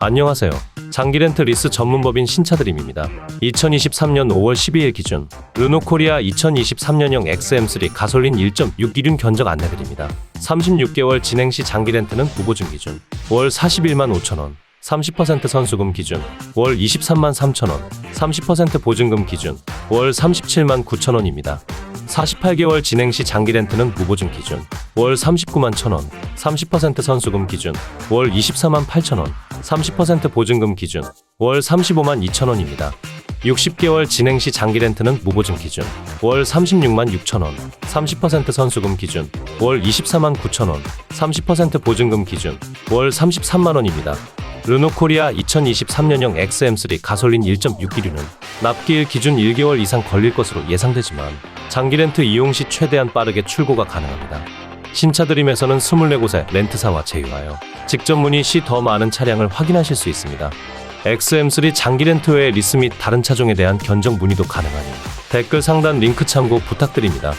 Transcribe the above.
안녕하세요. 장기 렌트 리스 전문법인 신차드림입니다. 2023년 5월 12일 기준 르노코리아 2023년형 XM3 가솔린 1.6기륜 견적 안내드립니다. 36개월 진행 시 장기 렌트는 무보증 기준 월 41만 5천 원 30% 선수금 기준 월 23만 3천 원 30% 보증금 기준 월 37만 9천 원입니다. 48개월 진행 시 장기 렌트는 무보증 기준 월 39만 1천 원 30% 선수금 기준 월 24만 8천 원 30% 보증금 기준 월 35만 2천 원입니다. 60개월 진행 시 장기 렌트는 무보증 기준 월 36만 6천 원 30% 선수금 기준 월 24만 9천 원 30% 보증금 기준 월 33만 원입니다. 르노코리아 2023년형 XM3 가솔린 1.6기류는 납기일 기준 1개월 이상 걸릴 것으로 예상되지만 장기 렌트 이용 시 최대한 빠르게 출고가 가능합니다. 신차드림에서는 24곳의 렌트사와 제휴하여 직접 문의 시 더 많은 차량을 확인하실 수 있습니다. XM3 장기 렌트 외에 리스 및 다른 차종에 대한 견적 문의도 가능하니 댓글 상단 링크 참고 부탁드립니다.